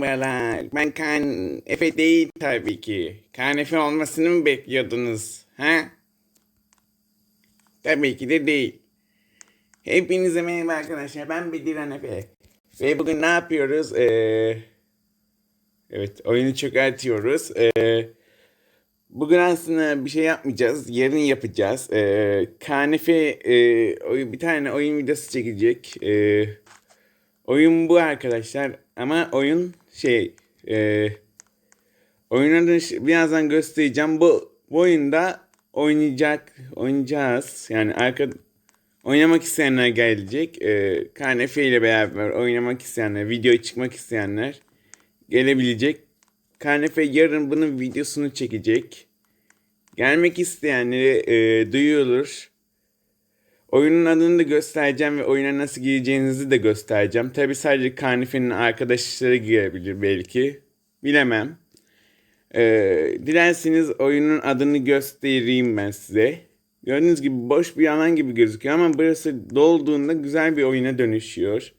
merhabalar. Ben Kan Efe değil tabii ki. Kan Efe olmasını mı bekliyordunuz? Ha? Tabii ki de değil. Hepinize merhaba arkadaşlar. Ben Bediran Efe. Ve bugün ne yapıyoruz? Ee, evet oyunu çökertiyoruz. Ee, bugün aslında bir şey yapmayacağız. Yarın yapacağız. Ee, Kan Efe e, bir tane oyun videosu çekecek. Ee, oyun bu arkadaşlar. Ama oyun şey... E, oyun adını ş- birazdan göstereceğim. Bu, bu oyunda oynayacak, oynayacağız. Yani arka oynamak isteyenler gelecek. E, Kanefe ile beraber oynamak isteyenler, videoya çıkmak isteyenler gelebilecek. Kanefe yarın bunun videosunu çekecek. Gelmek isteyenleri e, duyurulur. Oyunun adını da göstereceğim ve oyuna nasıl gireceğinizi de göstereceğim. Tabi sadece Kanife'nin arkadaşları girebilir belki. Bilemem. Ee, dilerseniz oyunun adını göstereyim ben size. Gördüğünüz gibi boş bir alan gibi gözüküyor ama burası dolduğunda güzel bir oyuna dönüşüyor.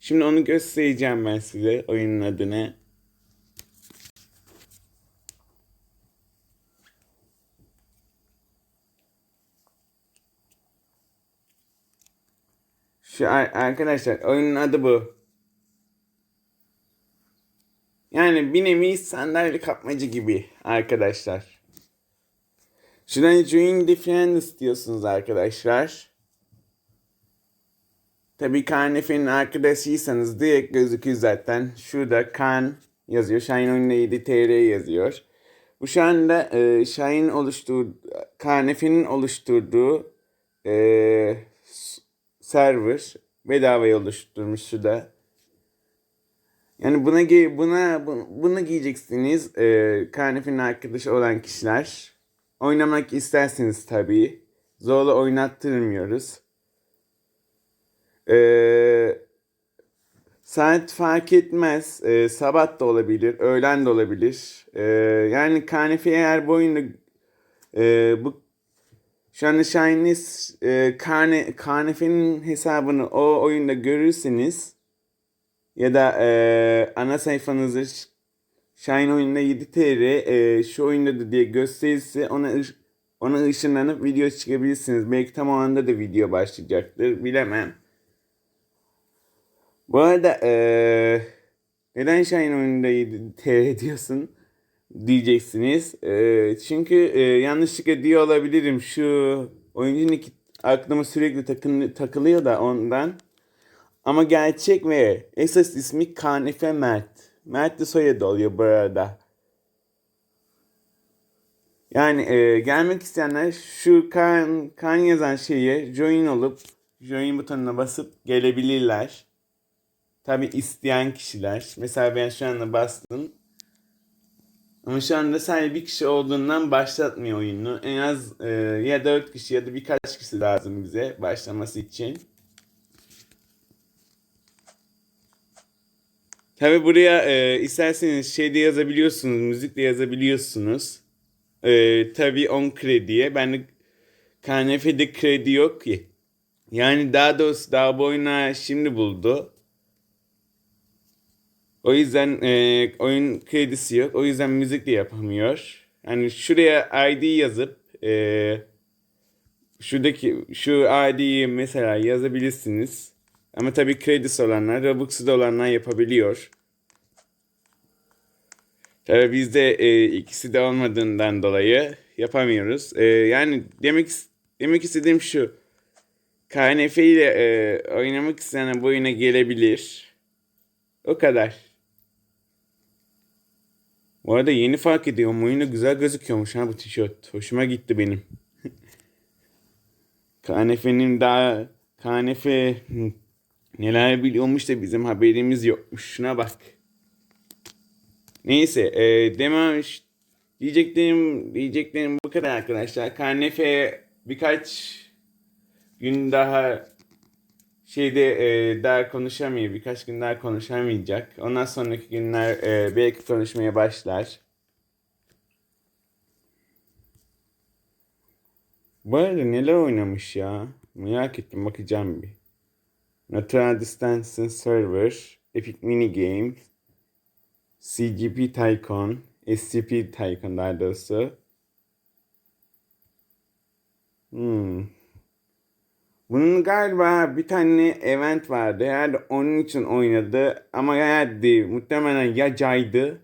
Şimdi onu göstereceğim ben size oyunun adını. Şu ar- arkadaşlar oyunun adı bu. Yani bir nevi sandalye kapmacı gibi arkadaşlar. Şuradan join friends diyorsunuz arkadaşlar. Tabii Kanefe'nin arkadaşıysanız direkt gözüküyor zaten. Şurada Kan yazıyor. Şahin oyunda 7 TR yazıyor. Bu şu anda e, Şahin oluşturduğu, Kanefe'nin oluşturduğu e, server bedavaya oluşturmuş şurada. Yani buna giy buna bu- bunu giyeceksiniz. E, Kanefe'nin arkadaşı olan kişiler. Oynamak isterseniz tabii. Zorla oynattırmıyoruz. Ee, saat fark etmez. Ee, sabah da olabilir, öğlen de olabilir. Ee, yani Kanefe eğer bu oyunda e, bu şu anda Shine's e, Kane, Kanefe'nin hesabını o oyunda görürseniz ya da e, ana sayfanızı Ş- Shine oyunda 7 TR e, şu oyunda da diye gösterirse ona ona ışınlanıp video çıkabilirsiniz. Belki tam o anda da video başlayacaktır. Bilemem. Bu arada eee, neden Shine oyunda 7 TR diyorsun diyeceksiniz. Eee, çünkü eee, yanlışlıkla diyor olabilirim. Şu oyuncunun iki aklıma sürekli takın, takılıyor da ondan. Ama gerçek ve esas ismi Kanefe Mert. Mert de soyadı oluyor bu arada. Yani eee, gelmek isteyenler şu kan, kan yazan şeye join olup join butonuna basıp gelebilirler. Tabi isteyen kişiler. Mesela ben şu anda bastım. Ama şu anda sadece bir kişi olduğundan başlatmıyor oyunu. En az e, ya 4 kişi ya da birkaç kişi lazım bize başlaması için. Tabi buraya e, isterseniz şey de yazabiliyorsunuz, müzik de yazabiliyorsunuz. E, tabi on krediye. Ben de KNF'de kredi yok ki. Yani daha doğrusu daha bu oyuna şimdi buldu. O yüzden e, oyun kredisi yok. O yüzden müzik de yapamıyor. Yani şuraya ID yazıp e, şuradaki şu ID'yi mesela yazabilirsiniz. Ama tabii kredisi olanlar, Robux'u olanlar yapabiliyor. Tabii bizde e, ikisi de olmadığından dolayı yapamıyoruz. E, yani demek demek istediğim şu. KNF ile e, oynamak isteyen bu oyuna gelebilir. O kadar. Bu arada yeni fark ediyorum. Oyunda güzel gözüküyormuş ha bu tişört. Hoşuma gitti benim. KNF'nin daha hı, neler biliyormuş da bizim haberimiz yokmuş. Şuna bak. Neyse e, devam diyeceklerim diyeceklerim bu kadar arkadaşlar. KNF birkaç gün daha şeyde e, daha konuşamıyor. Birkaç gün daha konuşamayacak. Ondan sonraki günler e, belki konuşmaya başlar. Bu arada neler oynamış ya? Merak ettim bakacağım bir. Natural Distancing Server, Epic Mini Games, CGP Tycoon, SCP Tycoon daha doğrusu. Hmm. Bunun galiba bir tane event vardı. Herhalde onun için oynadı. Ama herhalde muhtemelen ya caydı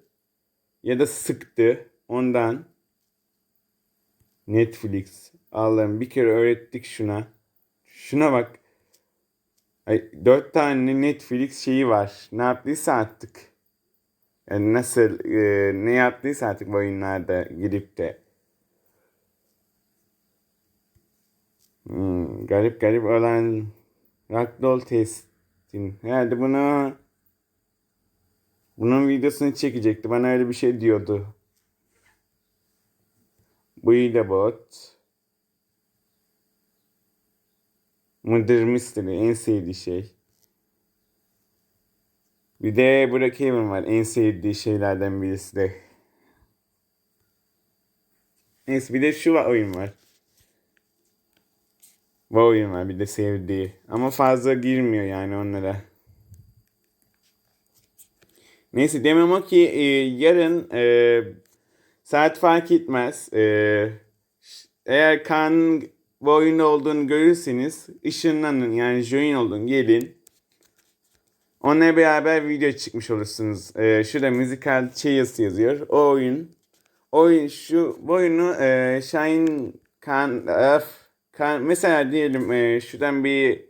ya da sıktı ondan. Netflix. Allah'ım bir kere öğrettik şuna. Şuna bak. Ay, dört tane Netflix şeyi var. Ne yaptıysa artık. Yani nasıl e, ne yaptıysa artık bu oyunlarda girip de. Hmm, garip garip olan Ragdoll testin. Herhalde bunu bunun videosunu çekecekti. Bana öyle bir şey diyordu. Bu ile bot. Murder Mystery en sevdiği şey. Bir de Brookhaven var. En sevdiği şeylerden birisi de. Neyse bir de şu oyun var. Bu oyun var bir de sevdiği. Ama fazla girmiyor yani onlara. Neyse demem o ki e, yarın e, saat fark etmez. E, eğer kan bu oyunda olduğunu görürseniz ışınlanın yani join olun gelin. Onunla beraber video çıkmış olursunuz. E, şurada müzikal Chairs yazıyor. O oyun. Oyun şu bu oyunu e, Shine kan, kan mesela diyelim e, şuradan bir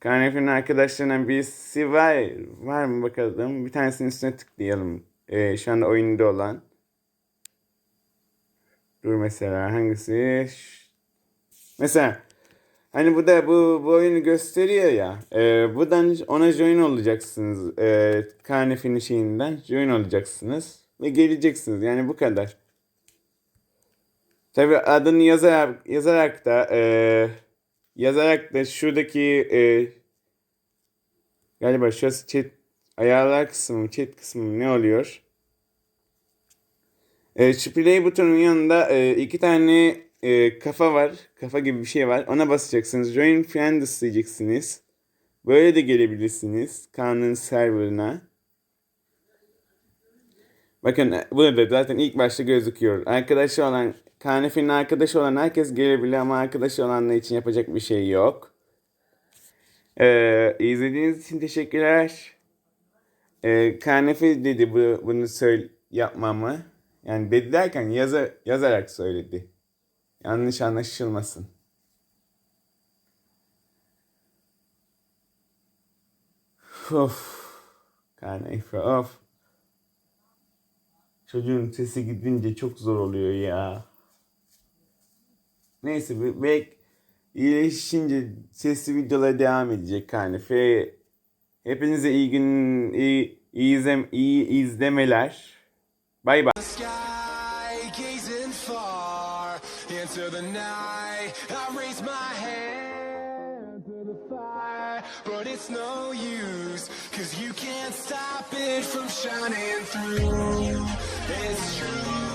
Kanef'in arkadaşlarından birisi var, var mı bakalım. Bir tanesinin üstüne tıklayalım. E, şu anda oyunda olan. Dur mesela hangisi? Mesela hani bu da bu, bu oyunu gösteriyor ya. E, buradan ona join olacaksınız. E, Kanef'in şeyinden join olacaksınız. Ve geleceksiniz. Yani bu kadar. Tabi adını yazarak, yazarak da e, yazarak da şuradaki e, galiba şurası chat ayarlar kısmı chat kısmı ne oluyor? E, şu play butonun yanında e, iki tane e, kafa var. Kafa gibi bir şey var. Ona basacaksınız. Join Friends diyeceksiniz. Böyle de gelebilirsiniz. Kaan'ın serverına. Bakın e, burada zaten ilk başta gözüküyor. Arkadaşı olan, Kanefe'nin arkadaşı olan herkes gelebilir ama arkadaşı olanlar için yapacak bir şey yok. Ee, izlediğiniz için teşekkürler. Ee, Kanefe dedi bu, bunu söyle, yapmamı. Yani dedi derken yaza, yazarak söyledi. Yanlış anlaşılmasın. Of. Kanefe of. Çocuğun sesi gidince çok zor oluyor ya. Neyse be- belki iyileşince sesli videolara devam edecek Kanefe. Hepinize iyi gün, iyi, iyi, izlem, iyi izlemeler. Bay bay. into the night. I raise my hand to the fire, but it's no use, cause you can't stop it from shining through. It's true.